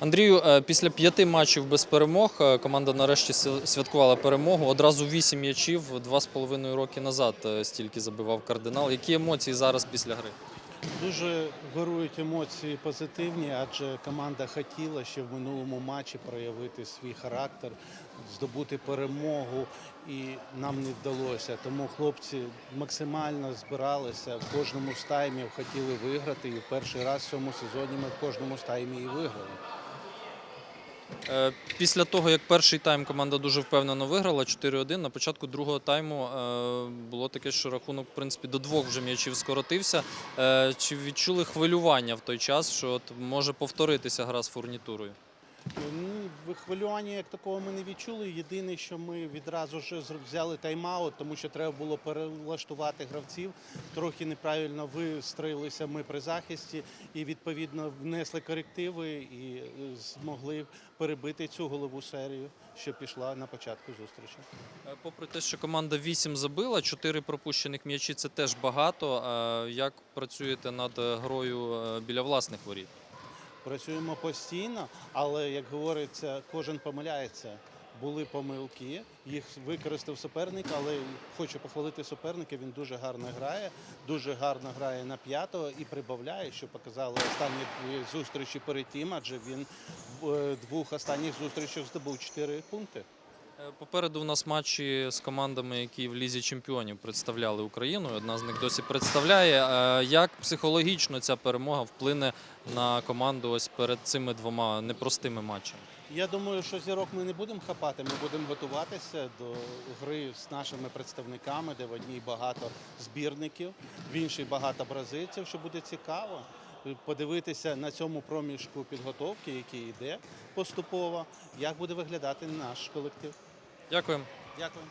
Андрію, е, після п'яти матчів без перемог е, команда нарешті св- святкувала перемогу. Одразу вісім м'ячів два з половиною роки назад е, стільки забивав кардинал. Які емоції зараз після гри? Дуже вирують емоції позитивні, адже команда хотіла ще в минулому матчі проявити свій характер, здобути перемогу, і нам не вдалося. Тому хлопці максимально збиралися в кожному з таймів, хотіли виграти. І в перший раз в цьому сезоні ми в кожному з таймів і виграли. Е, Після того, як перший тайм команда дуже впевнено виграла 4-1, на початку другого тайму е, було таке, що рахунок в принципі до двох вже м'ячів скоротився. Е, Чи відчули хвилювання в той час, що от може повторитися гра з фурнітурою? Ну, хвилювання як такого ми не відчули. Єдине, що ми відразу ж взяли тайм-аут, тому що треба було перелаштувати гравців. Трохи неправильно вистроїлися ми при захисті і відповідно внесли корективи і е, змогли перебити цю голову серію, що пішла на початку зустрічі. Е, Попри те, що команда 8 забила, 4 пропущених м'ячі це теж багато. Е, Як працюєте над грою біля власних воріт? Працюємо постійно, але як говориться, кожен помиляється. Були помилки, їх використав суперник, але хочу похвалити суперника. Він дуже гарно грає, дуже гарно грає на п'ятого і прибавляє, що показали останні зустрічі перед тим, адже він в е, двох останніх зустрічах здобув чотири пункти. Попереду у нас матчі з командами, які в лізі чемпіонів представляли Україну. Одна з них досі представляє. Е, Як психологічно ця перемога вплине на команду ось перед цими двома непростими матчами? Я думаю, що зірок ми не будемо хапати. Ми будемо готуватися до гри з нашими представниками, де в одній багато збірників, в іншій багато бразильців, що буде цікаво. Подивитися на цьому проміжку підготовки, який йде поступово, як буде виглядати наш колектив. Дякую. Дякую.